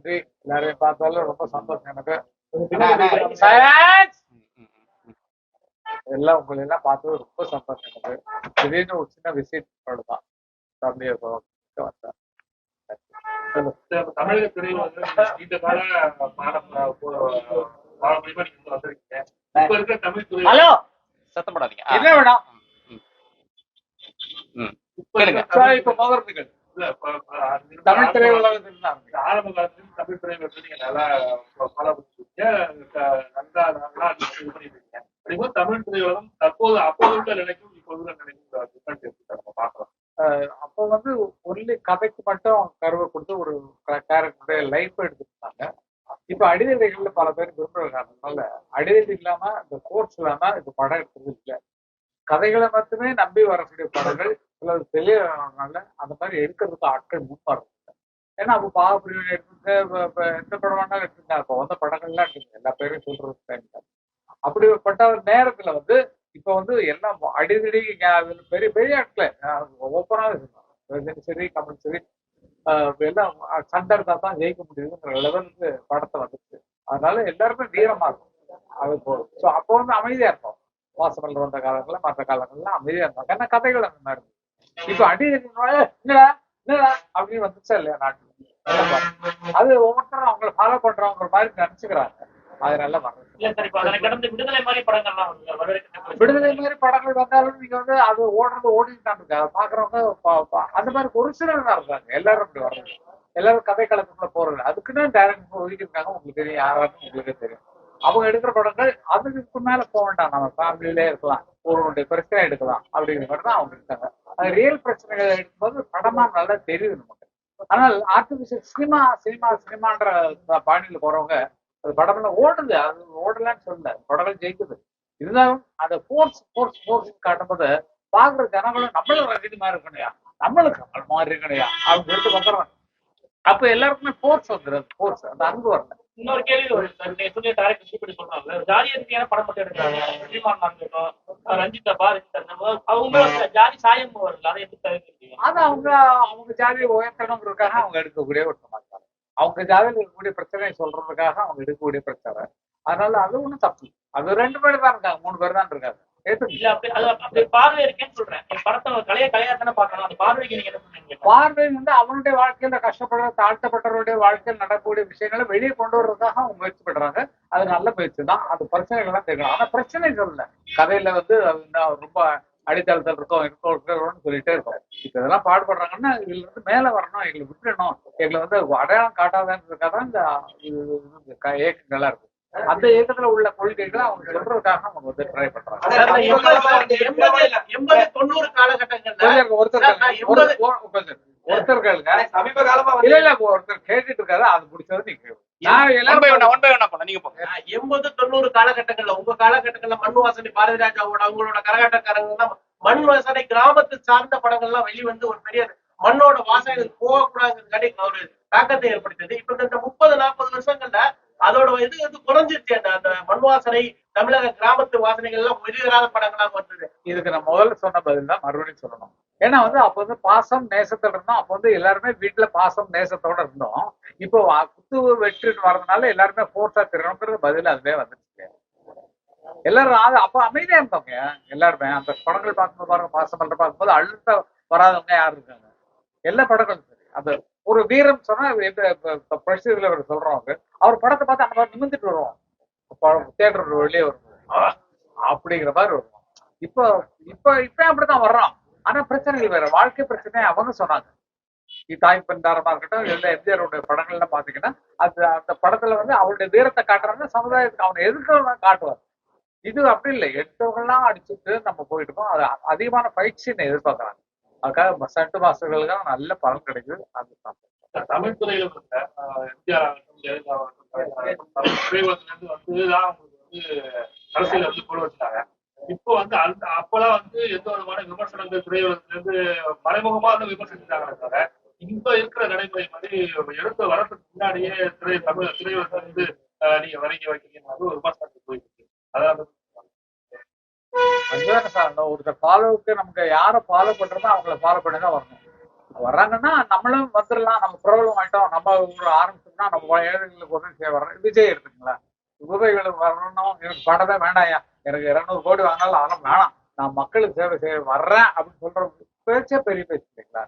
நன்றி. எல்லாரையும் பார்த்தாலும் ரொம்ப சந்தோஷம் எனக்கு. எல்லாம் உங்களை எல்லாம் பார்த்தது ரொம்ப சந்தோஷம் எனக்கு. திடீர்னு ஒரு சின்ன விசிட் தான் ஃபேமிலியை வந்தேன் தமிழக வந்து. நீண்ட கால வந்திருக்கீங்க. இப்ப இருக்கிற தமிழ் துறை ஹலோ! சத்தம் போடாதீங்க. என்ன வேணும்? ம். ம். இப்ப இப்ப இப்ப தமிழ் திரையுலகத்தில் ஆரம்ப காலத்துல தமிழ் வந்து நீங்க நல்லா ஃபாலோ பண்ணிருக்கீங்க நல்லா நல்லா இது பண்ணிருக்கீங்க அப்படிங்கும்போது தமிழ் திரையுலகம் தற்போது அப்போது உள்ள நிலைக்கும் இப்போ உள்ள நிலைக்கும் டிஃபரன்ஸ் இருக்கு நம்ம அப்போ வந்து ஒன்லி கதைக்கு மட்டும் கருவை கொடுத்து ஒரு கேரக்டருடைய லைஃப் எடுத்துருந்தாங்க இப்ப அடிதடிகள்ல பல பேர் விரும்புறதுனால அடிதடி இல்லாம இந்த கோர்ஸ் இல்லாம இந்த படம் எடுக்கிறது இல்லை. கதைகளை மட்டுமே நம்பி வரக்கூடிய படங்கள் சிலது தெளிவானால அந்த மாதிரி எடுக்கிறதுக்கு ஆட்கள் முன் ஏன்னா அப்போ பாவப்பிரிவு எடுத்துங்க இப்போ எந்த படம் வேணாலும் எடுத்துங்க அப்போ வந்த படங்கள்லாம் எடுத்துங்க எல்லா பேரும் சொல்றது அப்படிப்பட்ட ஒரு நேரத்துல வந்து இப்ப வந்து எல்லாம் அடிதடி பெரிய பெரிய ஆட்கள் ஓப்பனாக இருந்தாங்க சரி கமல் சரி எல்லாம் சண்டை எடுத்தா தான் ஜெயிக்க முடியுதுங்கிற லெவலுக்கு படத்தை வந்துச்சு. அதனால எல்லாருமே வீரமா இருக்கும். அது போதும். ஸோ அப்போ வந்து அமைதியா இருக்கும் வாசமல் வந்த காலங்கள்ல மற்ற காலங்கள்ல அமைதியா இருந்தாங்க. ஏன்னா கதைகள் அந்த மாதிரி? இருக்கு. இப்ப அடி என்னடா என்னடா? அப்படின்னு வந்துச்சா இல்லையா நாட்டுல. அது ஒவ்வொருத்தரும் அவங்களை ஃபாலோ பண்றவங்க மாதிரி நினைச்சுக்கிறாங்க. அது நல்லா விடுதலை மாதிரி படங்கள் வந்தாலும் நீங்க வந்து அது ஓடுறது ஓடிட்டு தான் இருக்கு. அதை பாக்குறவங்க அந்த மாதிரி ஒரு சிலர் தான் இருக்காங்க. எல்லாரும் அப்படி வர்றது. எல்லாரும் கதை களத்துக்குள்ள போறது. அதுக்குன்னு டேரக்டர் ஒதுக்கியிருக்காங்க. உங்களுக்கு தெரியும் யாராருன்னு உங்களுக்கு தெரியும். அவங்க எடுக்கிற படங்கள் அதுக்கு மேல போக வேண்டாம். நம்ம ஃபேமிலியிலே இருக்கலாம். ஒருவனுடைய பிரச்சனை எடுக்கலாம். அப்படிங்கிற மாதிரி தான் அவங்க இருக்காங்க. அது ரியல் பிரச்சனைகள் எடுக்கும்போது படமா நல்லா தெரியுது நமக்கு. ஆனால் ஆர்டிபிஷியல் சினிமா சினிமா சினிமான்ற பாணியில போறவங்க அது படம்லாம் ஓடுது. அது ஓடலான்னு சொல்லல. படங்கள் ஜெயிக்குது. இருந்தாலும் அந்த ஃபோர்ஸ் ஃபோர்ஸ் ஃபோர்ஸ் காட்டும்போது பாக்குற ஜனங்களும் நம்மளும் ரஜினி மாதிரி இருக்கணையா நம்மளுக்கு கமல் மாதிரி இருக்கணையா அப்படின்னு சொல்லிட்டு வந்துடுறாங்க. அப்ப எல்லாருக்குமே ஃபோர்ஸ் வந்துடுது ஃபோர்ஸ் அந்த அன்பு வரல. இன்னொரு கேள்வி ஒரு நீங்க சொல்லி டேரக்டர் இப்படி சொல்றாங்க ஜாதி ரீதியான படம் மட்டும் எடுக்கிறாங்க. விஜயமான் இருக்கட்டும் ரஞ்சிதா பா ரஞ்சிதா அவங்க ஜாதி சாயம் வரல அதை எப்படி தவிர்க்கிறீங்க? அது அவங்க அவங்க ஜாதி உயர்த்தணுங்கிறதுக்காக அவங்க எடுக்கக்கூடிய ஒரு சமாச்சாரம். அவங்க ஜாதியில் இருக்கக்கூடிய பிரச்சனையை சொல்றதுக்காக அவங்க எடுக்கக்கூடிய பிரச்சனை அதனால அது ஒண்ணும் தப்பு அது ரெண்டு பேர் தான் இருக்காங்க. மூணு பேர் தான் இருக்காங்க. பார்வை தானே வந்து அவனுடைய வாழ்க்கையில கஷ்டப்படுற தாழ்த்தப்பட்டவருடைய வாழ்க்கையில் நடக்கக்கூடிய விஷயங்களை வெளியே கொண்டு வர்றதுக்காக அவங்க முயற்சி பண்றாங்க. அது நல்ல முயற்சி தான். அது பிரச்சனைகள்லாம் தெரியும் ஆனா பிரச்சனை சொல்லல. கதையில வந்து ரொம்ப அடித்தளத்தில் இருக்கோம் இருக்கோம் இருக்கிறோம்னு சொல்லிட்டே இருக்கோம். இப்ப இதெல்லாம் பாடுபடுறாங்கன்னா இதுல இருந்து மேல வரணும் எங்களை விட்டுறணும். எங்களை வந்து அடையாளம் காட்டாதன்றதுக்காக தான் இந்த இது- இது க- இயக்கங்கள்லாம் இருக்கு. அந்த இயக்கத்துல உள்ள கொள்கைகளை அவங்க சொல்றதுக்காக அவங்க வந்து ட்ரை பண்றாங்க. ஒருத்தர் ஒருத்தர் கேளுங்க சமீப காலமா இல்ல இல்ல ஒருத்தர் கேட்டுட்டு இருக்காரு அது முடிச்சது நீங்க எண்பது தொண்ணூறு காலகட்டங்கள்ல உங்க காலகட்டங்கள்ல மண் வாசனை பாரதி ராஜாவோட அவங்களோட கரகாட்டக்காரங்க எல்லாம் மண் வாசனை கிராமத்து சார்ந்த படங்கள்லாம் வெளிவந்து ஒரு பெரிய மண்ணோட வாசனை போகக்கூடாதுங்கிறதுக்காண்டி ஒரு தாக்கத்தை ஏற்படுத்தியது. இப்ப இந்த முப்பது நாற்பது வருஷங்கள்ல அதோட இது வந்து குறைஞ்சிருச்சு. அந்த அந்த மண் வாசனை தமிழக கிராமத்து வாசனைகள் எல்லாம் வெளிவராத படங்களாக வந்தது. இதுக்கு நான் முதல்ல சொன்ன பதில் தான் மறுபடியும் சொல்லணும். ஏன்னா வந்து அப்ப வந்து பாசம் நேசத்தோட இருந்தோம். அப்ப வந்து எல்லாருமே வீட்டுல பாசம் நேசத்தோட இருந்தோம். இப்போ குத்து வெற்றிட்டு வர்றதுனால எல்லாருமே போர்ஸா திரும்புறது பதில் அதுவே வந்துருச்சு. எல்லாரும் அது அப்ப அமைதியா இருந்தவங்க எல்லாருமே. அந்த படங்கள் பார்க்கும்போது பாருங்க பாசம் பண்ற பார்க்கும்போது அழுத்த வராதவங்க யாரு இருக்காங்க? எல்லா படங்களும் சரி. அந்த ஒரு வீரம் சொன்னா பிரசிதியில அவர் சொல்றவங்க அவர் படத்தை பார்த்து அந்த மாதிரி நிமிந்துட்டு வருவோம் தேட்டர் வெளியே வருவோம் அப்படிங்கிற மாதிரி வருவோம் இப்போ இப்ப இப்ப அப்படித்தான் வர்றான். ஆனா பிரச்சனைகள் வேற வாழ்க்கை பிரச்சனை அவங்க சொன்னாங்க. இது தாய் பண்டாரமா இருக்கட்டும் இல்ல எம்ஜிஆருடைய படங்கள்ல பாத்தீங்கன்னா அது அந்த படத்துல வந்து அவருடைய வீரத்தை காட்டுறாங்க சமுதாயத்துக்கு அவனை எதிர்க்கிறவங்க காட்டுவார். இது அப்படி இல்லை. எடுத்தவங்கலாம் அடிச்சுட்டு நம்ம போயிட்டு இருக்கோம் அது அதிகமான பயிற்சியை எதிர்பார்க்கறாங்க. அதுக்காக சட்டு மாஸ்டர்களுக்கு நல்ல பலன் கிடைக்குது. அது தமிழ் துறையில ஆஹ், எம்ஜிஆர் ஆகட்டும் ஜெயலலிதா ஆகட்டும் தமிழ் வந்துதான் வந்து அரசியல வந்து கொண்டு வச்சாங்க இப்போ வந்து அந்த அப்பெல்லாம் வந்து எந்த விதமான விமர்சனங்கள் துறையில இருந்து மறைமுகமா வந்து விமர்சிச்சாங்க தவிர இப்ப இருக்கிற நடைமுறை மாதிரி எடுத்து வரதுக்கு முன்னாடியே திரை தமிழ் திரையுலகத்துல இருந்து ஆஹ், நீங்க வரைங்க வைக்கிறீங்க ஒரு விமர்சனத்துக்கு போயிட்டு ஒருத்தர் ஃபாலோவுக்கு நமக்கு யாரை ஃபாலோ பண்றோமோ அவங்கள ஃபாலோ பண்ணி தான் வரணும். வர்றாங்கன்னா நம்மளும் வந்துடலாம் நம்ம பிரபலம் ஆயிட்டோம் நம்ம ஒரு ஆரம்பிச்சோம்னா நம்ம ஏழைகளுக்கு உதவி செய்ய வர்றோம் விஜய் எடுத்துங்களா உதவிகளுக்கு வரணும் எனக்கு படமே வேண்டாயா எனக்கு இருநூறு கோடி வாங்கினாலும் அதெல்லாம் வேணாம். நான் மக்களுக்கு சேவை செய்ய வர்றேன் அப்படின்னு சொல்ற பேச்சே பெரிய பேச்சு இல்லைங்களா?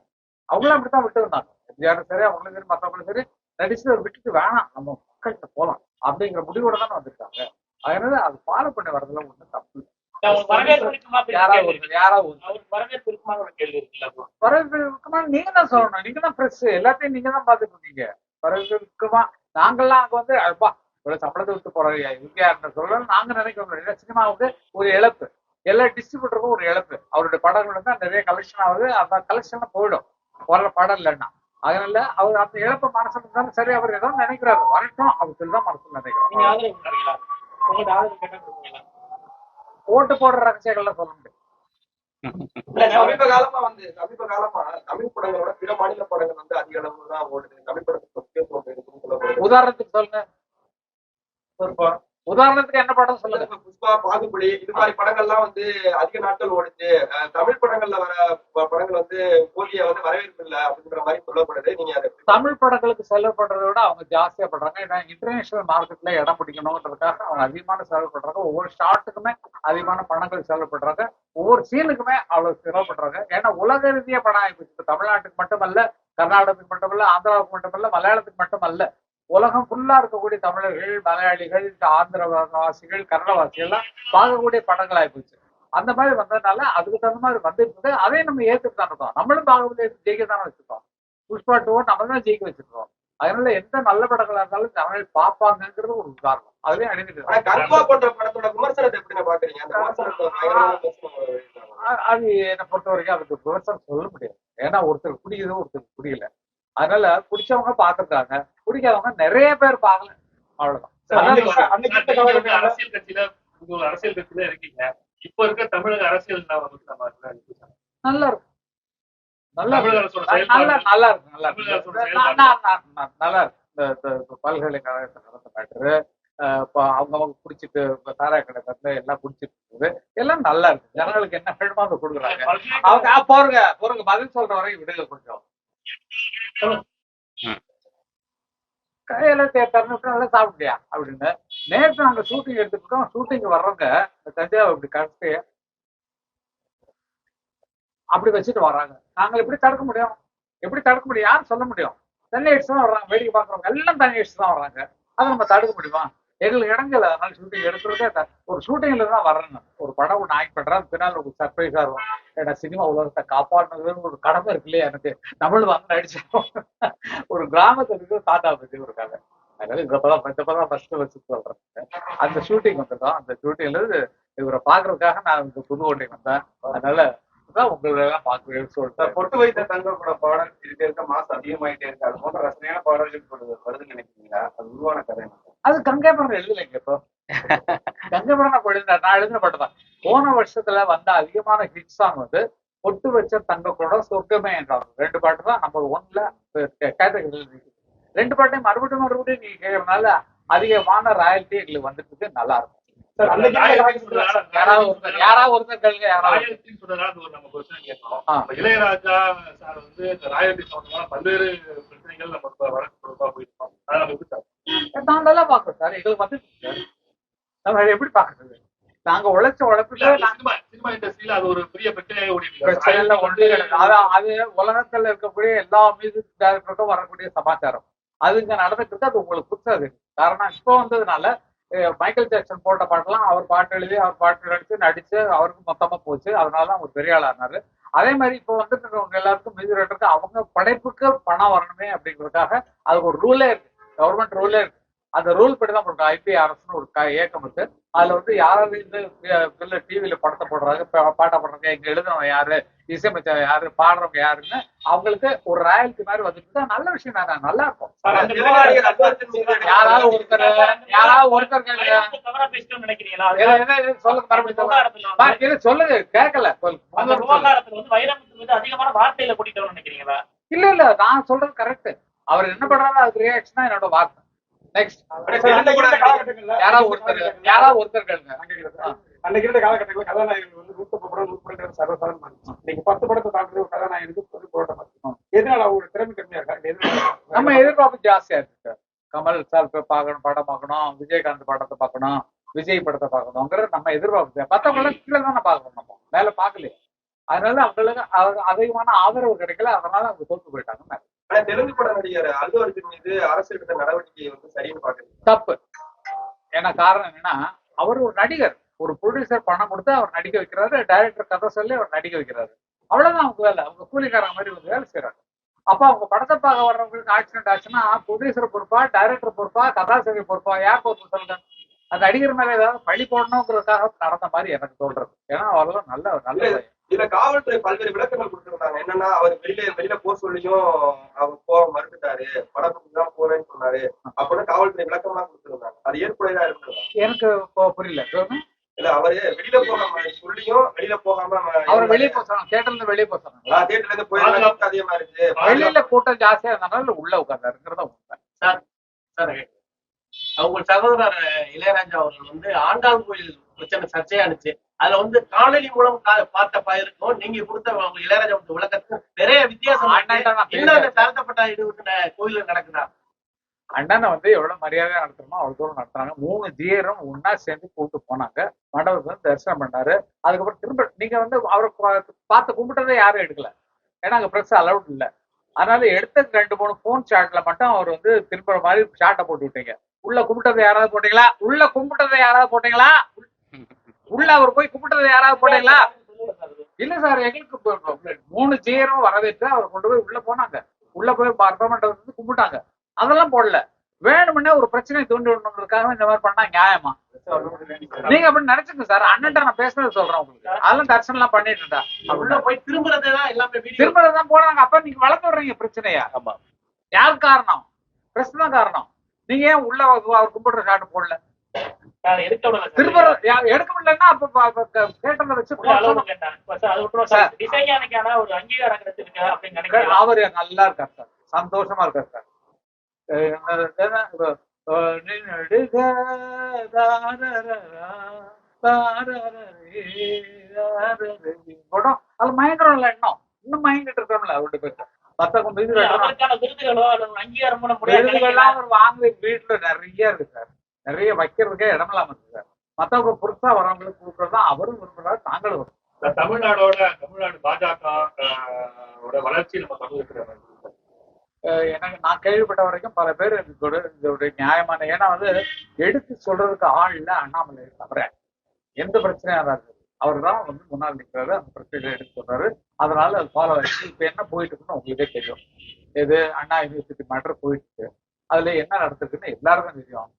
அவங்களும் அப்படித்தான் விட்டு வந்தாங்க. எம்ஜிஆரும் சரி அவங்களும் சரி மற்றவங்களும் சரி நடிச்சு ஒரு விட்டுட்டு வேணாம் நம்ம மக்கள்கிட்ட போகலாம் அப்படிங்கிற முடிவோட தானே வந்திருக்காங்க. அதனால அது ஃபாலோ பண்ணி வரதுல ஒன்றும் தப்பு இல்லை. அவருக்கு வரவேற்பு இருக்குமா அப்படி யாராவது கேள்வி ஒரு யாராவது ஒரு அவருக்கு வரவேற்பு இருக்குமா ஒரு கேள்வி இருக்குல்ல அப்போ? வரவேற்குமா நீங்க தான் சொல்லணும். நீங்க தான் ஃப்ரெஷ் எல்லாத்தையும் நீங்க தான் பாத்துட்டு இருக்கீங்க வரவேற்குமா நாங்கெல்லாம் அங்க வந்து அப்பா இவ்வளவு சம்பளத்தை விட்டு போறாங்க இங்க சொல்ல நாங்க நினைக்கிறோம் சினிமாவுக்கு ஒரு இழப்பு. எல்லா டிஸ்ட்ரிபியூட்டருக்கும் ஒரு இழப்பு. அவருடைய படங்கள் வந்து நிறைய கலெக்ஷன் ஆகுது. அந்த கலெக்ஷன் போயிடும். வர்ற படம் இல்லைன்னா. அதனால அவர் அந்த இழப்பை மனசுல இருந்தாலும் சரி அவர் ஏதோ நினைக்கிறாரு. வரட்டும். அவர் சொல்லிதான் மனசுல நீங்க ஓட்டு போடுற ரகசியங்கள்லாம் சொல்ல முடியும் சமீப காலமா வந்து சமீப காலமா தமிழ் படங்களோட பிற மாநில படங்கள் வந்து அதிக அளவு தான் ஓடுது. தமிழ் படத்துக்கு உதாரணத்துக்கு சொல்லுங்க. உதாரணத்துக்கு என்ன படம் சொல்லுங்க. புஷ்பா பாகுபலி இது மாதிரி படங்கள்லாம் வந்து அதிக நாட்கள் ஓடுச்சு. தமிழ் படங்கள்ல வர படங்கள் வந்து போதிய வந்து வரவேற்பு இல்ல அப்படின்ற மாதிரி சொல்லப்படுது. நீங்க தமிழ் படங்களுக்கு செலவு பண்றதை விட அவங்க ஜாஸ்தியா பண்றாங்க ஏன்னா இன்டர்நேஷனல் மார்க்கெட்ல இடம் பிடிக்கணுன்றதுக்காக அவங்க அதிகமான செலவு பண்றாங்க ஒவ்வொரு ஷாட்டுக்குமே அதிகமான பணங்கள் செலவு பண்றாங்க ஒவ்வொரு சீனுக்குமே அவ்வளவு செலவு பண்றாங்க ஏன்னா உலக ரீதியா படம் ஆயிப்போச்சு தமிழ்நாட்டுக்கு மட்டுமல்ல கர்நாடகத்துக்கு மட்டுமல்ல ஆந்திராவுக்கு மட்டுமல்ல மலையாளத்துக்கு மட்டுமல்ல. உலகம் ஃபுல்லா இருக்கக்கூடிய தமிழர்கள் மலையாளிகள் ஆந்திர வாசிகள் கன்னடவாசிகள் எல்லாம் பார்க்கக்கூடிய படங்கள் ஆயிப்போச்சு அந்த மாதிரி வந்ததுனால அதுக்கு தகுந்த மாதிரி வந்துட்டு அதையும் நம்ம ஏத்துட்டு தான் இருக்கோம். நம்மளும் பாகுபலி ஜெயிக்க தானே வச்சிருக்கோம். புஷ்பா டூ நம்ம தான் ஜெயிக்க வச்சிருக்கோம். அதனால எந்த நல்ல படங்களா இருந்தாலும் தமிழ் பார்ப்பாங்கங்கிறது ஒரு உதாரணம். அதுலயும் ஆனா அடிக்கிட்டு கருப்பா போன்ற படத்தோட விமர்சனத்தை எப்படி நான் பாக்குறீங்க அந்த விமர்சனத்தை பயங்கரமா விமர்சனம் எழுதியிருக்காங்க. அ- அது என்னை பொறுத்த வரைக்கும் அதுக்கு விமர்சனம் சொல்ல முடியாது. ஏன்னா ஒருத்தர் பிடிக்குது ஒருத்தர் பிடிக்கல அதனால பிடிச்சவங்க பார்த்திருக்காங்க பிடிக்காதவங்க நிறைய பேர் பார்க்கல அவ்வளவுதான். அரசியல் கட்சியில அரசியல் கட்சியில இருக்கீங்க. இப்ப இருக்க தமிழக அரசியல் நல்லா இருக்கும். நல்லா இருக்கும். நல்லா நல்லா இருக்கு நல்லா தமிழக அரசோட இருக்கு செயல்பாடு. நா- நா- நா- நல்லா இருக்கு இந்த இந்த- இந்த பல்கலைக்கழகத்தை நடந்த மேட்ரு இப்போ அவங்கவுங்க குடிச்சிட்டு சாராய கடை எல்லாம் குடிச்சிட்டு இருக்குது. எல்லாம் நல்லா இருக்கு. ஜனங்களுக்கு என்ன வேணுமோ அதை கொடுக்குறாங்க. அவங்க ஆ, போருங்க போருங்க. பதில் சொல்ற வரைக்கும் விடுங்க கொஞ்சம். கையில திறந்துட்டு நல்லா சாப்பிட்டியா அப்படின்னு. நேற்று நாங்க ஷூட்டிங் எடுத்துக்கிட்டோம் ஷூட்டிங் வர்றவங்க இந்த தஞ்சாவூர் இப்படி கடைசி அப்படி வச்சுட்டு வர்றாங்க நாங்க எப்படி தடுக்க முடியும்? எப்படி தடுக்க முடியும்? யாரும் சொல்ல முடியும். தண்ணி அடிச்சு தான் வர்றாங்க. வேடிக்கை பாக்குறவங்க எல்லாம் தண்ணி அடிச்சு தான் வர்றாங்க. அதை நம்ம தடுக்க முடியுமா? எங்களுக்கு இடங்கல அதனால ஷூட்டிங் எடுக்கிறதே ஒரு ஷூட்டிங்ல தான் வரணும் ஒரு படம் ஒன்று ஆக்ட் பண்றேன் பின்னால் ஒரு சர்ப்ரைஸா இருக்கும். ஏன்னா சினிமா உலகத்தை காப்பாற்றுனதுன்னு ஒரு கடமை இருக்கு இல்லையா எனக்கு. தமிழ் வந்து நடிச்சோம் ஒரு கிராமத்துல இருக்கிற தாத்தா பத்தி ஒரு கதை. அதனால இந்த படம் இந்த படம் ஃபர்ஸ்ட் வச்சு சொல்றேன். அந்த ஷூட்டிங் வந்திருக்கோம் அந்த ஷூட்டிங்ல இருந்து இவரை பாக்குறதுக்காக நான் இந்த புதுக்கோட்டை வந்தேன். அதனால தான் உங்களை எல்லாம் பார்க்கணும்னு சொல்லிட்டு பொட்டு வைத்த தங்கக்கூட பாடல் இருக்க இருக்க மாசம் அதிகமாயிட்டே இருக்கு. அது போன்ற ரசனையான பாடல்கள் வருதுன்னு நினைக்கிறீங்களா? அது உருவான கதை. அது கங்கை படம் எழுதலைங்க இப்போ. கங்கை படம் நான் எழுதின நான் எழுதின பாட்டு தான். போன வருஷத்துல வந்த அதிகமான ஹிட் சாங் வந்து பொட்டு வச்ச தங்க கூட சொர்க்கமே என்றாங்க. ரெண்டு பாட்டு தான் நம்ம ஒன்ல கேட்டகரியில் ரெண்டு பாட்டையும் மறுபடியும் மறுபடியும் நீங்க கேட்கறதுனால அதிகமான ராயல்ட்டி எங்களுக்கு வந்துட்டு நல்லா இருக்கும். இளையராஜா சார் வந்து ராயல்டி சம்பந்தமான பல்வேறு பிரச்சனைகள் நம்ம வழக்கு கொடுப்பா போயிருக்கோம். நாங்க நல்லா பாக்குறோம் சார். எங்களுக்கு வந்து நம்ம எப்படி பாக்குறது நாங்க உழைச்ச நாங்க சினிமா சினிமா இண்டஸ்ட்ரியில அது ஒரு பெரிய பிரச்சனையாக ஓடி அது உலகத்துல இருக்கக்கூடிய எல்லா மியூசிக் டைரக்டருக்கும் வரக்கூடிய சமாச்சாரம். அது இங்க நடந்துட்டு அது உங்களுக்கு புதுசாது காரணம் இப்போ வந்ததுனால மைக்கேல் ஜாக்சன் போட்ட பாட்டெல்லாம் அவர் பாட்டு எழுதி அவர் பாட்டு நடிச்சு நடிச்சு அவருக்கு மொத்தமா போச்சு. அதனால அவர் பெரிய ஆளானாரு அதே மாதிரி இப்போ வந்துட்டு இருக்கவங்க எல்லாருக்கும் மியூசிக் டைரக்டருக்கு அவங்க படைப்புக்கு பணம் வரணுமே அப்படிங்கிறதுக்காக அதுக்கு ஒரு ரூலே இருக்கு. கவர்மெண்ட் ரூலே இருக்கு. அந்த ரூல் படி தான் போட்டு ஐபிஆர்எஸ்னு ஒரு இயக்கம் இருக்கு. அதுல வந்து யாராவது இந்த டிவியில படத்தை போடுறாங்க பாட்டை போடுறாங்க எங்க எழுதுனவங்க யாரு இசையமைச்சவங்க யாரு பாடுறவங்க யாருன்னு அவங்களுக்கு ஒரு ராயல்ட்டி மாதிரி வந்துட்டு தான் நல்ல விஷயம் தானே நல்லா இருக்கும். யாராவது ஒருத்தர் யாராவது ஒருத்தர் நினைக்கிறீங்களா? சொல்லுங்க மறுபடியும் சொல்லுங்க. கேட்கல. அதிகமான வார்த்தையில கூட்டிட்டோம்னு நினைக்கிறீங்களா? இல்ல இல்ல நான் சொல்றது கரெக்ட் அவர் என்ன பண்றாரோ அதுக்கு ரியாக்ஷனா என்னோட வார்த்தை. நெக்ஸ்ட் யாராவது ஒருத்தர் யாராவது ஒருத்தர் கேளுங்க. அன்னைக்கு இருந்த காலகட்டங்களில் கதாநாயகர்கள் வந்து நூத்தப்ப படம் நூறு படம் இன்னைக்கு பத்து படத்தை தாண்டி ஒரு கதாநாயகனுக்கு ஒரு போராட்டம் இருக்கு எதனால அவங்க திறமை கம்மியா இருக்கா? நம்ம எதிர்பார்ப்பு ஜாஸ்தியா இருக்கு. கமல் சார் பார்க்கணும் படம் பார்க்கணும் விஜயகாந்த் படத்தை பார்க்கணும் விஜய் படத்தை பார்க்கணுங்கிறது நம்ம எதிர்பார்ப்பு மற்றவங்கள கீழே தானே பார்க்கணும் நம்ம. மேல பார்க்கலையே. அதனால அவங்களுக்கு அதிகமான ஆதரவு கிடைக்கல. அதனால அவங்க தோத்து போயிட்டாங்க ஆனா தெலுங்கு பட நடிகர் அல்லு அர்ஜுன் மீது அரசு எடுத்த நடவடிக்கை வந்து சரின்னு பாக்குறீங்க தப்பு. ஏன்னா காரணம் என்னன்னா அவர் ஒரு நடிகர். ஒரு ப்ரொடியூசர் பணம் கொடுத்து அவர் நடிக்க வைக்கிறாரு டைரக்டர் கதை சொல்லி அவர் நடிக்க வைக்கிறாரு. அவ்வளவுதான் அவங்க வேலை. அவங்க கூலிக்காரங்க மாதிரி வந்து வேலை செய்யறாங்க அப்ப அவங்க படத்தை பார்க்க வர்றவங்களுக்கு ஆக்சிடென்ட் ஆச்சுன்னா ப்ரொடியூசர் பொறுப்பா டைரக்டர் பொறுப்பா கதாசிரியர் பொறுப்பா யார் பொறுப்பு சொல்லுங்க? அந்த நடிகர் மேல ஏதாவது பழி போடணுங்கிறதுக்காக நடந்த மாதிரி எனக்கு தோன்றது. ஏன்னா அவரெல்லாம் நல்ல நல்ல. இதுல காவல்துறை பல்வேறு விளக்கங்கள் கொடுத்திருந்தாங்க. என்னன்னா அவர் வெளியில வெளியில போக சொல்லியும் அவர் போக மறுத்துட்டாரு. படம் தான் போவேன்னு சொன்னாரு. அப்படின்னு காவல்துறை விளக்கம் எல்லாம் கொடுத்திருந்தாங்க. அது ஏற்புடையதா இருந்தது? எனக்கு புரியல. இல்ல அவரு வெளியில போகாம சொல்லியும் வெளியில போகாம அவர் வெளியே போக சொன்னாங்க. தேட்டர்ல இருந்து வெளியே போக சொன்னாங்க. தேட்டர்ல இருந்து போயிருந்தா அதிகமா இருக்கு. வெளியில கூட்டம் ஜாஸ்தியா இருந்தனால உள்ள உட்கார்ந்தாருங்கிறத உண்மை. சார் சார் அவங்க சகோதரர் இளையராஜா அவர்கள் வந்து ஆண்டாள் கோயில் பிரச்சனை சர்ச்சையானுச்சு. அதுல வந்து காணொலி மூலம் பார்த்த பயிருக்கும் நீங்க கொடுத்த அவங்க இளையராஜா விளக்கத்துக்கும் நிறைய வித்தியாசம் இன்னும் அந்த. தாழ்த்தப்பட்ட இது கோயில நடக்குதா? அண்ணனை வந்து எவ்வளவு மரியாதையா நடத்தணுமோ அவ்வளவு தூரம் நடத்துறாங்க. மூணு ஜீயரும் ஒன்னா சேர்ந்து கூட்டு போனாங்க. மண்டபத்துல வந்து தரிசனம் பண்ணாரு. அதுக்கப்புறம் திரும்ப நீங்க வந்து அவரை பார்த்து கும்பிட்டதை யாரும் எடுக்கல. ஏன்னா அங்க பிரஸ் அலவுட் இல்ல. அதனால எடுத்த ரெண்டு மூணு போன் ஷாட்ல மட்டும் அவர் வந்து திரும்புற மாதிரி ஷாட்டை போட்டு விட்டீங்க. உள்ள கும்பிட்டதை யாராவது போட்டீங்களா? உள்ள கும்பிட்டதை யாராவது போட்டீங்களா? உள்ள அவர் போய் கும்பிட்டதை யாராவது போட்டீங்களா? இல்ல சார் எங்களுக்கு மூணு ஜீயரும் வரவேற்று அவர் கொண்டு போய் உள்ள போனாங்க. உள்ள போய் பார்லமெண்ட் வந்து கும்பிட்டாங்க. அதெல்லாம் போடல. வேணும்னே ஒரு பிரச்சனை தூண்டி விடணுங்கிறதுக்காக இந்த மாதிரி பண்ணா நியாயமா? நீங்க அப்படி நினைச்சுங்க சார். அண்ணன்ட்ட நான் பேசுறது சொல்றேன் உங்களுக்கு. அதெல்லாம் தரிசனம் எல்லாம் பண்ணிட்டுடா உள்ள போய் திரும்புறதுதான் எல்லாமே வீடியோ. திரும்ப தான் போனாங்க. அப்ப நீங்க வளர்த்து விடுறீங்க பிரச்சனையா. யார் காரணம்? பிரஸ் தான் காரணம். நீங்க ஏன் உள்ள அவர் கும்பிடுற ஷாட் போடல? சார் எடுக்க விடல சார். திரும்ப யா- எடுக்க முடியலன்னா அப்ப ப- ப- க- கேட்டதை வச்சு ஒரு அங்கீகாரம் கிடைச்சிருக்கு அப்படின்னு அவரு நல்லா இருக்கார் சார். சந்தோஷமா இருக்கார் சார். படம் அது மயங்கரம் இல்ல இன்னும்? இன்னும் மயங்கிட்டு இருக்கோம்ல அவருடைய பேர் மத்தவங்க விருதுகளோ அங்கீகாரம் வாங்குற வீட்டுல நிறைய இருக்கு சார். நிறைய வைக்கிறதுக்கே இடமெல்லாம் இருக்கு சார் மத்தவங்க புதுசா வரவங்களுக்கு கொடுக்கறது அவரும் விரும்புறாரு நாங்களும். இந்த தமிழ்நாடோட தமிழ்நாடு பாஜக வளர்ச்சி நம்ம அஹ் எனக்கு நான் கேள்விப்பட்ட வரைக்கும் பல பேர் இதோட இதோட நியாயமான ஏன்னா வந்து எடுத்து சொல்றதுக்கு ஆள் இல்ல அண்ணாமலை தவிர. எந்த பிரச்சனையா இருந்தாலும் அவர் தான் வந்து முன்னாள் நிற்கிறாரு அந்த பிரச்சனைகளை எடுத்து சொல்றாரு. அதனால அது ஃபாலோ ஆயிடுச்சு. இப்ப என்ன போயிட்டு இருக்குன்னு உங்களுக்கே தெரியும். இது அண்ணா யூனிவர்சிட்டி மேட்டர் போயிட்டு இருக்கு. அதுல என்ன நடந்திருக்குன்னு எல்லாருக்கும் தெரியும்.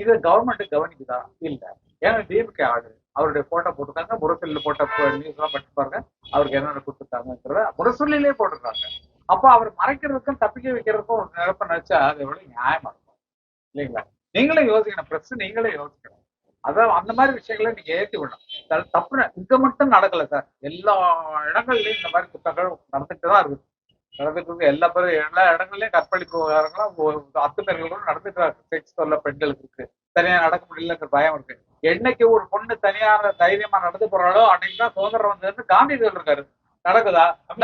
இதை கவர்மெண்ட் கவனிக்குதா? இல்ல. ஏன்னா டிஎம்கே ஆடு அவருடைய போட்டோ போட்டிருக்காங்க. முரசொலியில போட்ட நியூஸ் எல்லாம் படிச்சு பாருங்க. அவருக்கு என்னென்ன கொடுத்துருக்காங்கிறத முரசொலியிலே போட்டிருக்காங்க. அப்போ அவர் மறைக்கிறதுக்கும் தப்பிக்க வைக்கிறதுக்கும் ஒரு நிரப்ப நினைச்சா அது எவ்வளவு நியாயமா இருக்கும்? இல்லைங்களா? நீங்களே யோசிக்கணும். பிரஸ் நீங்களே யோசிக்கணும். அதான் அந்த மாதிரி விஷயங்களை நீங்க ஏத்தி விடணும். தப்பு இங்க மட்டும் நடக்கல சார். எல்லா இடங்கள்லயும் இந்த மாதிரி குற்றங்கள் நடந்துட்டு தான் இருக்கு நடந்துட்டு இருக்கு எல்லா பேரும் எல்லா இடங்கள்லயும் கற்பழிப்பு விவகாரங்களும் அத்துமீறல்களும் நடந்துட்டு செக்ஸ் தொல்லை பெண்களுக்கு. இருக்கு தனியா நடக்க முடியலங்கிற பயம் இருக்கு. என்னைக்கு ஒரு பொண்ணு தனியான தைரியமா நடந்து போறாளோ அன்னைக்கு தான் சுதந்திரம் வந்ததுன்னு காந்திஜிகள் இருக்காரு. நடக்குதா? அது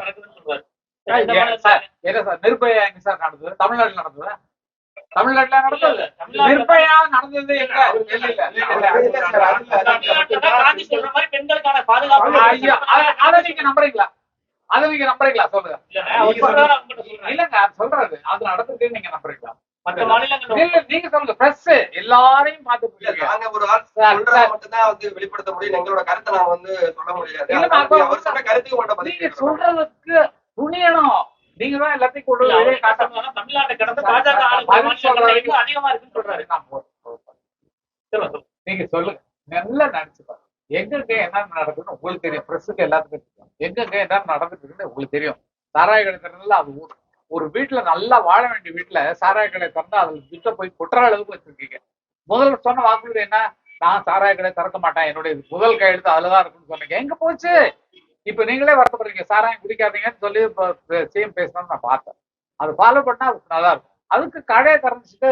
நடக்குதுன்னு சொல்றாரு. நிர்பயா சார் நடந்தது? தமிழ்நாட்டுல நடந்ததா? தமிழ்நாட்டுல நடந்தது நிர்பயா நடந்தது பெண்களுக்கான பாதுகாப்பு நீங்க நம்புறீங்களா அத நீங்க நம்புறீங்களா சொல்லுங்க. இல்லங்க அது சொல்றாரு அது நடந்திருக்குன்னு நீங்க நம்புறீங்களா நீங்க சொல்லுங்க பிரஸ் எல்லாரையும் இருக்கீங்க நாங்க ஒரு ஆள் சொல்றத. மட்டும்தான் வந்து வெளிப்படுத்த முடியும் எங்களோட கருத்தை நாங்க வந்து சொல்ல முடியாது கருத்துக்கு மட்டும் நீங்க. சொல்றதுக்கு துணியணும் நீங்க தான் எல்லாத்தையும் கொண்டு வெளியே காட்டணும் தமிழ்நாட்டை கடந்த பாஜக அதிகமா இருக்குன்னு சொல்றாரு. நீங்க சொல்லுங்க. நல்லா நினைச்சு பாருங்க. எங்கெங்க என்ன நடக்குதுன்னு உங்களுக்கு தெரியும். பிரஸுக்கு எல்லாத்துக்கும் தெரியும். எங்கெங்க என்ன நடந்துட்டு இருக்குன்னு உங்களுக்கு தெரியும். சாராய கடை திறந்ததுல அது ஒரு- ஒரு வீட்டுல நல்லா வாழ வேண்டிய வீட்டுல சாராய கடை திறந்தா அதுல துட்ட போய் கொட்டுற அளவுக்கு வச்சிருக்கீங்க. முதல்ல சொன்ன வாக்குறுதி என்ன? நான் சாராய கடை திறக்க மாட்டேன். என்னுடைய முதல் கையெழுத்து அதுலதான் இருக்குன்னு சொன்னீங்க. எங்க போச்சு? இப்ப நீங்களே வருத்தப்படுறீங்க சாராயம் குடிக்காதீங்கன்னு சொல்லி சிஎம் பேசணும்னு நான் பார்த்தேன். அது ஃபாலோ பண்ணா நல்லா இருக்கும். அதுக்கு கடையை திறந்துச்சுட்டு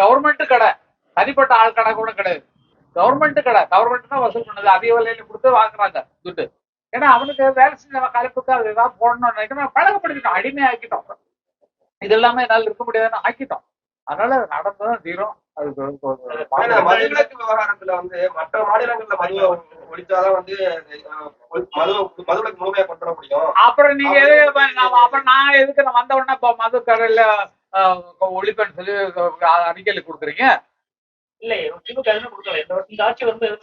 கவர்மெண்ட் கடை தனிப்பட்ட ஆள் கடை கூட கிடையாது. கவர்மெண்ட் கடை கவர்மெண்ட் தான் வசூல் பண்ணுது. அதிக விலையில கொடுத்து வாங்குறாங்க துட்டு. ஏன்னா அவனுக்கு வேலை செஞ்ச கலப்புக்கு அது ஏதாவது போடணும்னு நினைக்கிறோம் பழகப்படுத்திட்டோம் அடிமை ஆக்கிட்டோம் இது எல்லாமே என்னால இருக்க முடியாதுன்னு ஆக்கிட்டோம். அதனால நடந்ததான் நடந்ததும் தீரும். மதுவிலக்கு விவகாரத்துல வந்து மற்ற மாநிலங்கள்ல மதுவை ஒழிச்சாதான் வந்து மது மதுவிலக்கு முழுமையா கொண்டு வர முடியும். அப்புறம் நீங்க எது நான் அப்புறம் நான் எதுக்கு நான் வந்த உடனே இப்போ மது கடையில ஒழிப்பேன்னு சொல்லி அறிக்கையில கொடுக்குறீங்க?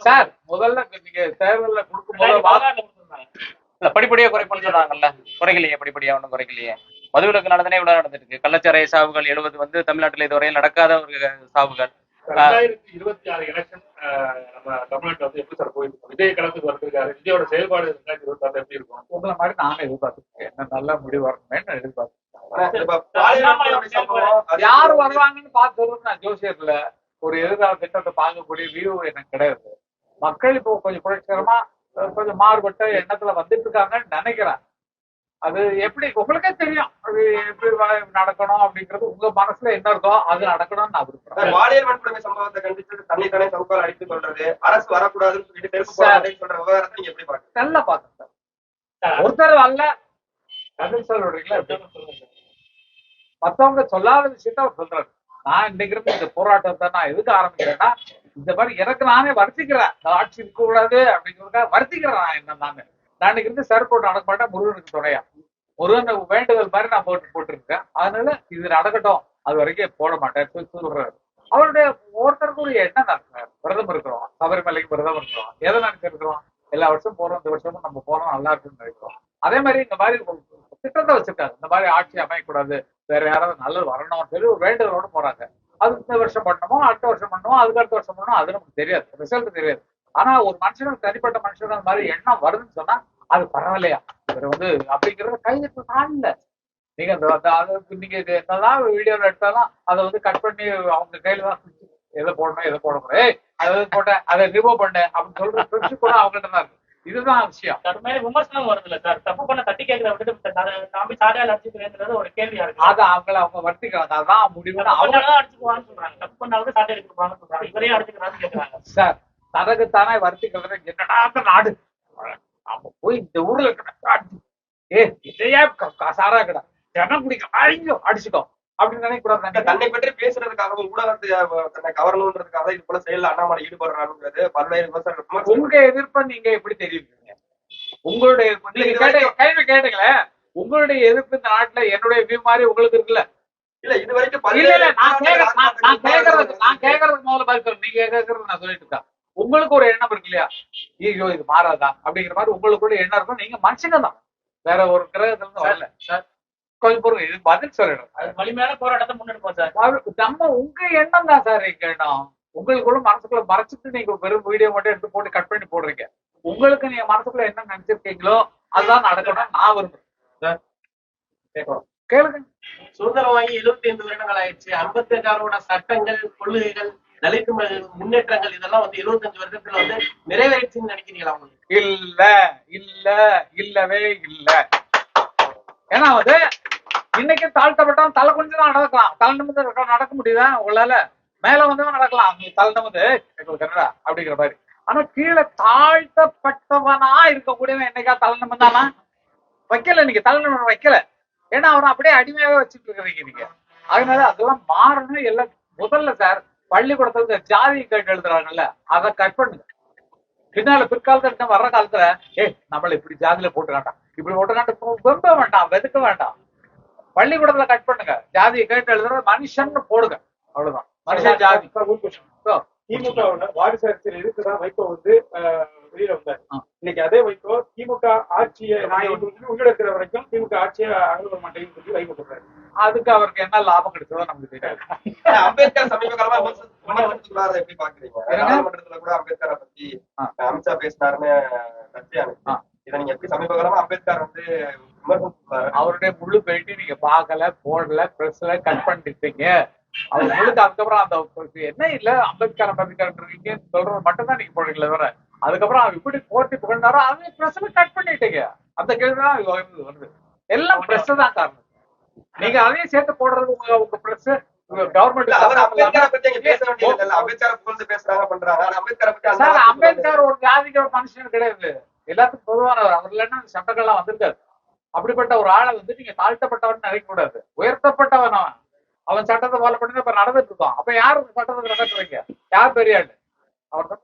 சார் முதல்ல நீங்க தேர்தல்ல கொடுத்திருந்தாங்க. இல்ல படிப்படியா குறைப்புன்னு சொன்னாங்கல்ல. குறைக்கலையே படிப்படியா ஒன்றும் குறைக்கலையே. மதுவிலக்கு நடந்தனே இவ்வளவு நடந்துட்டு இருக்கு. கள்ளச்சாராய சாவுகள் எழுபது வந்து தமிழ்நாட்டுல இதுவரையில் நடக்காத ஒரு சாவுகள். ரெண்டாயிரத்தி இருபத்தி ஆறு எலெக்ஷன் நம்ம தமிழ்நாட்டுல வந்து எப்படி சார் போயிட்டு இருக்கு? விஜய் களத்துக்கு வந்திருக்காரு. விஜயோட செயல்பாடு ரெண்டாயிரத்தி இருபத்தி ஆறு எப்படி இருக்கும்? உங்களை மாதிரி நானும் எதிர்பார்த்துருக்கேன். என்ன நல்ல முடிவு சம்பவம் அது- யார் வருவாங்கன்னு பார்த்து சொல்லுங்க நான் ஜோசியர்ல ஒரு எதிர்கால திட்டத்தை பார்க்கக்கூடிய வியூ எனக்கு கிடையாது. மக்கள் இப்போ கொஞ்சம் புரட்சிகரமா கொஞ்சம் மாறுபட்ட எண்ணத்துல வந்துட்டு இருக்காங்கன்னு நினைக்கிறேன். அது எப்படி உங்களுக்கே தெரியும். அது எப்படி நடக்கணும் அப்படிங்கிறது உங்க மனசுல என்ன இருக்கோ அது நடக்கணும்னு நான் விரும்புறேன். பாலியல் வன்கொடுமை சம்பவத்தை கண்டிச்சு தண்ணி தானே சவுக்கால் அடித்து சொல்றது அரசு வரக்கூடாதுன்னு சொல்லிட்டு. போராட்டம் சொல்ற விவகாரத்தை நீங்க எப்படி பாக்குறீங்க நல்லா பார்த்தேன் சார். ஒருத்தர் அல்ல. கதில் சார் விடுறீங்களா சொல்லுங்க, சொல்லுங்க சார். மத்தவங்க சொல்லாத விஷயத்த அவர் சொல்றாரு. நான் இன்னைக்கு இருந்து இந்த போராட்டத்தை நான் எதுக்கு ஆரம்பிக்கிறேன்னா இந்த மாதிரி எனக்கு நானே வருத்திக்கிறேன். ஆட்சி இருக்க கூடாது அப்படிங்கிறதுக்காக வருத்திக்கிறேன் நான் என்ன நானு. நான் இருந்து சர் போட்டு நடக்க மாட்டேன் முருகனுக்கு துணையா. முருகன் வேண்டுதல் மாதிரி நான் போட்டு போட்டிருக்கேன். அதனால இது நடக்கட்டும். அது வரைக்கும் போட மாட்டேன் சொல்லி சொல்றாரு அவருடைய ஒருத்தருக்குரிய எண்ணம் நடக்கிறார் விரதம் இருக்கிறோம். சபரிமலைக்கு விரதம் இருக்கிறோம். எதை நினைச்சிருக்கிறோம்? எல்லா வருஷம் போறோம் இந்த வருஷமும் நம்ம போறோம் நல்லா இருக்குன்னு நினைக்கிறோம். அதே மாதிரி இந்த மாதிரி திட்டத்தை வச்சிருக்காங்க இந்த மாதிரி ஆட்சி அமையக்கூடாது வேற யாராவது நல்லது வரணும்னு சொல்லி ஒரு வேண்டுதலோட போறாங்க. அது இந்த வருஷம் பண்ணணுமோ அடுத்த வருஷம் பண்ணுவோம் அதுக்கு அடுத்த வருஷம் பண்ணுவோம் அது நமக்கு தெரியாது. ரிசல்ட் தெரியாது. ஆனா ஒரு மனுஷனுக்கு தனிப்பட்ட மனுஷனுக்கு அந்த மாதிரி எண்ணம் வருதுன்னு சொன்னா அது பரவாயில்லையா? இவர் வந்து அப்படிங்கறத கையெழுத்து காணல. நீங்க அந்த அந்த- அது நீங்க என்னதான் வீடியோல எடுத்தாலும் அதை வந்து கட் பண்ணி அவங்க கையில தான் எதை போடணும் எதை போடணும் ஏய் அதை போட்டேன்? அதை ரிமூவ் பண்ண அப்படின்னு சொல்ற ஃப்ரெண்ட்ஸ் கூட அவங்ககிட்ட தான் இருக்கு. இதுதான் விஷயம். மேல விமர்சனம் வருது இல்ல சார். தப்பு பண்ண தட்டி நான் நான் போய் சாரியால் அடிச்சுக்கிறேன்றது ஒரு கேள்வியா இருக்கு. அதை அவங்கள அவங்க வர்த்திக்கிறாங்க அதான் தப்பு அவங்க அடிச்சுக்குவான்னு சொல்றாங்க. தப்பு பண்ணாலும் சாட்டை எடுத்துருப்பாங்கன்னு சொல்றாங்க. இவரே அடிச்சுக்கிறான்னு கேக்குறாங்க. சார் தனக்குத்தானே வருத்திக்கிறது என்னடா நாடு? அவங்க போய் இந்த ஊர்ல இருக்கிற ஏ இதையே சாரா கடை? ஜனம் குடிக்க ஐயோ அடிச்சுக்கோ. அப்படின்னு நினைக்க கூடாது தன்னை பற்றி பேசுறதுக்காகவும் ஊடகத்தை தன்னை கவரணுன்றதுக்காக இது போல செயல்ல அண்ணாமலை ஈடுபடுறாருன்றது பல்வேறு விமர்சனம் உங்க எதிர்ப்பை நீங்க எப்படி தெரிவிக்கிறீங்க உங்களுடைய கேள்வி கேட்டீங்களே உங்களுடைய எதிர்ப்பு இந்த நாட்டுல என்னுடைய வியூ மாதிரி உங்களுக்கு இருக்குல்ல? இல்ல இது வரைக்கும் நான் கேக்குற நான் கேக்குறதுக்கு முதல்ல பதில். நீங்க கேக்குறது நான் சொல்லிட்டு இருக்கேன். உங்களுக்கு ஒரு எண்ணம் இருக்கு இல்லையா? ஐயோ இது மாறாதா? அப்படிங்கிற மாதிரி உங்களுக்குள்ள எண்ணம் இருக்கும். நீங்க மனுஷங்க தான். வேற ஒரு கிரகத்துல இருந்து வரல. சார் கொஞ்சம் பொறுங்க. இது பதில் சொல்லிடும் அது வலிமையான போராட்டத்தை முன்னெடுப்போம் சார். நம்ம உங்க எண்ணம் தான் சார் எங்க எண்ணம். உங்களுக்குள்ள மனசுக்குள்ள மறைச்சிட்டு நீங்க வெறும் வீடியோ மட்டும் எடுத்து போட்டு கட் பண்ணி போடுறீங்க. உங்களுக்கு நீங்க மனசுக்குள்ள என்ன நினைச்சிருக்கீங்களோ அதுதான் நடக்கணும் நான் விரும்புறேன். கேளுங்க. சுதந்திரம் வாங்கி எழுபத்தி ஐந்து வருடங்கள் ஆயிடுச்சு. அம்பேத்கரோட சட்டங்கள் கொள்கைகள் தலித் முன்னேற்றங்கள் இதெல்லாம் வந்து 75 வருடத்துல வந்து நிறைவேறிச்சுன்னு நினைக்கிறீங்களா உங்களுக்கு? இல்ல இல்ல இல்லவே இல்ல. ஏன்னா வந்து இன்னைக்கு தாழ்த்தப்பட்டவன் தலை கொஞ்சம் தான் நடக்கலாம். தலை நிமிந்து நடக்க முடியுதா? உங்களால மேல வந்தவன் நடக்கலாம். தலை நிமிந்து எங்களுக்கு அப்படிங்கிற மாதிரி. ஆனா கீழே தாழ்த்தப்பட்டவனா இருக்கக்கூடியவன் என்னைக்கா தலை நிமிந்தானா வைக்கல நீங்க தலை வைக்கல. ஏன்னா அவரை அப்படியே அடிமையாவே வச்சுட்டு இருக்கிறீங்க நீங்க. அதனால அதெல்லாம் மாறணும். எல்லாம் முதல்ல சார் பள்ளிக்கூடத்துல ஜாதி கேட்டு எழுதுறாங்கல்ல அதை கட் பண்ணுங்க பின்னால பிற்காலத்துல இருக்க வர்ற காலத்துல ஏ நம்மள இப்படி ஜாதியில போட்டுக்காண்டா இப்படி போட்டுக்காண்ட வெம்ப வேண்டாம் வெதுக்க வேண்டாம். பள்ளிக்கூடத்துல கட் பண்ணுங்க. ஜாதியை கேட்டு எழுதுறது மனுஷன் போடுங்க. அவ்வளவுதான். மனுஷன் ஜாதி. திமுகவோட வாரிசு அரசியல் இருக்குதான் வைகோ வந்து வெளியில வந்தாரு. இன்னைக்கு அதே வைகோ திமுக ஆட்சியை நான் உள்ளிடக்கிற வரைக்கும் திமுக ஆட்சியை அணுக மாட்டேங்குன்னு சொல்லி வைகோ சொல்றாரு. அதுக்கு அவருக்கு என்ன லாபம் கிடைச்சதோ நமக்கு தெரியாது. அம்பேத்கர் சமீப காலமா விமர்சனம் எப்படி பாக்குறீங்க? நாடாளுமன்றத்துல கூட அம்பேத்கரை பத்தி. அமித்ஷா பேசினாருன்னு சர்ச்சையானது ஆ. இதை நீங்க எப்படி சமீப காலமா அம்பேத்கர் வந்து அவருடைய முழு பேட்டி நீங்க பார்க்கல போடல பிரஸ்ல கட் பண்ணிட்டீங்க. அவர் முழுக்க அதுக்கப்புறம் அந்த என்ன இல்ல அம்பேத்கர் அம்பேத்கர் இருக்கீங்கன்னு சொல்றது மட்டும் தான் நீங்க போடுறீங்களே தவிர அதுக்கப்புறம் அவர் இப்படி போட்டி புகழ்ந்தாரோ அதை பிரஸ்ல கட் பண்ணிட்டீங்க. அந்த கேள்வி தான் வருது எல்லாம் பிரஸ் தான் காரணம். நீங்க அதையும் சேர்த்து போடுறது உங்க உங்க கவர்மெண்ட் அம்பேத்கரை ஒரு ஜாதிக்கு ஒரு மனுஷன் கிடையாது. எல்லாத்துக்கும் பொதுவானவர் அவர். இல்லைன்னா சட்டங்கள்லாம் வந்திருக்காது. அப்படிப்பட்ட ஒரு ஆளை வந்து நீங்க தாழ்த்தப்பட்டவன் நினைக்க கூடாது உயர்த்தப்பட்டவன் அவன். அவன் சட்டத்தை ஃபாலோ பண்ணி இப்ப நடந்துட்டு இருக்கோம். அப்ப யார் சட்டத்தை நடத்துறீங்க யார் பெரிய ஆளு அவர் தான்.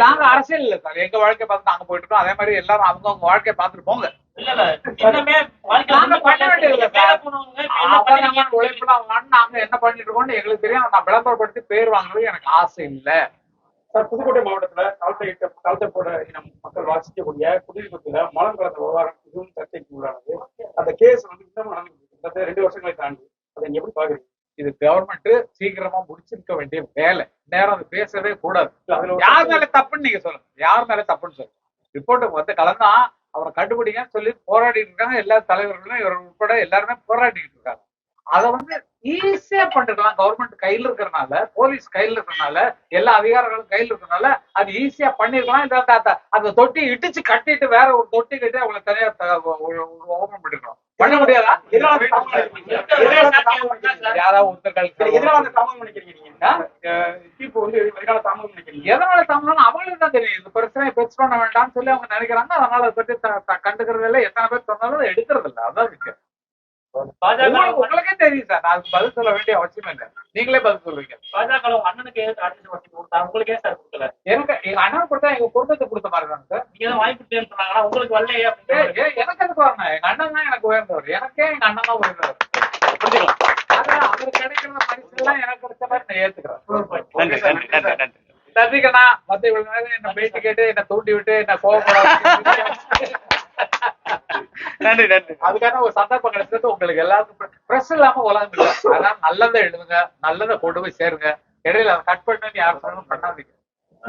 நீங்க அரசியல் இல்ல சார். எங்க வாழ்க்கை பார்த்து நாங்க போயிட்டு இருக்கோம். அதே மாதிரி எல்லாரும் அவங்க அவங்க வாழ்க்கையை பார்த்துட்டு போங்க. உழைப்புல நாங்க என்ன பண்ணிட்டு இருக்கோம்னு எங்களுக்கு தெரியும். நான் விளம்பரப்படுத்தி பேர் வாங்குறது எனக்கு ஆசை இல்ல. சார் புதுக்கோட்டை மாவட்டத்துல தாழ்த்த தாழ்த்தப்பட இனம் மக்கள் வாசிக்கக்கூடிய குடியிருப்புல மலம் கலந்த விவகாரம் இதுவும் சர்ச்சைக்கு உள்ளானது. அந்த கேஸ் வந்து இன்னமும். கிட்டத்தட்ட ரெண்டு வருஷங்களை தாண்டி. அதை நீங்க எப்படி பாக்குறீங்க? இது கவர்மெண்ட் சீக்கிரமா முடிச்சிருக்க வேண்டிய வேலை. நேரம் அது பேசவே கூடாது. யார் மேல தப்புன்னு நீங்க சொல்லுங்க. யார் மேல தப்புன்னு சொல்லுங்க. ரிப்போர்ட் வந்து கலந்தா அவரை கண்டுபிடிங்கன்னு சொல்லி போராடிட்டு இருக்காங்க. எல்லா தலைவர்களும் இவர் உட்பட எல்லாருமே போராடிட்டு இருக்காங்க. அதை வந்து ஈஸியா பண்ணிருக்கலாம் கவர்மெண்ட் கையில இருக்கிறனால போலீஸ் கையில இருக்கிறனால எல்லா அதிகாரிகளும் கையில இருக்கிறனால அது ஈஸியா பண்ணிருக்கலாம் அந்த- தொட்டி இடிச்சு கட்டிட்டு வேற ஒரு தொட்டி கட்டி அவங்களை தனியா ஓபன் பண்ணிருக்கணும் பண்ண முடியாதா? யாராவது ஒருத்தர் அஹ் தீர்ப்பு வந்து எதனால தாமதம் நினைக்கிறீங்க? எதனால தமிழ்னா அவங்களுக்கு தான் தெரியும். இந்த பிரச்சனையை பெருசு பண்ண வேண்டாம்னு சொல்லி அவங்க நினைக்கிறாங்க. அதனால அதை பத்தி கண்டுக்கிறது இல்ல எத்தனை பேர் சொன்னாலும் எடுக்கிறது இல்ல அதான் இருக்கு உங்களுக்கு உங்களுக்கே தெரியும் சார். நான் அதுக்கு பதில் சொல்ல வேண்டிய அவசியம் இல்லை. நீங்களே பதில் சொல்லுவீங்க. பாஜக அண்ணனுக்கு ஆட்சி வசதி கொடுத்தா? உங்களுக்கு சார் கொடுக்கல. எனக்கு எங்க அண்ணன் கொடுத்தா எங்க குடும்பத்தை கொடுத்த மாதிரி தான் சார். நீங்க வாங்கி கொடுத்தேன்னு சொன்னாங்க. உங்களுக்கு வரலையே ஏ, அப்படின்னு எனக்கு எதுக்கு வரணும்? எங்க அண்ணன் தான் எனக்கு உயர்ந்தவர். எனக்கே எங்க அண்ணன் தான் உயர்ந்தவர். புரிஞ்சுக்கலாம். அதான் அவர் கிடைக்கிற பரிசு எல்லாம் எனக்கு கிடைச்ச மாதிரி நான் ஏத்துக்கிறேன். நன்றி நன்றி நன்றி நன்றி. நன்றிக்கண்ணா மத்த இவ்வளவு நேரம் என்ன பேட்டி கேட்டு என்ன தூண்டி விட்டு என்ன கோவப்பட நன்றி நன்றி. அதுக்கான ஒரு சந்தர்ப்பம் கிடைச்சது உங்களுக்கு எல்லாருக்கும். பிரஸ் இல்லாம உலகம் இல்லை. அதனால நல்லதை எழுதுங்க நல்லதை கொண்டு போய் சேருங்க. இடையில அதை கட் பண்ணுன்னு யாரும் சொன்னாலும் பண்ணாதீங்க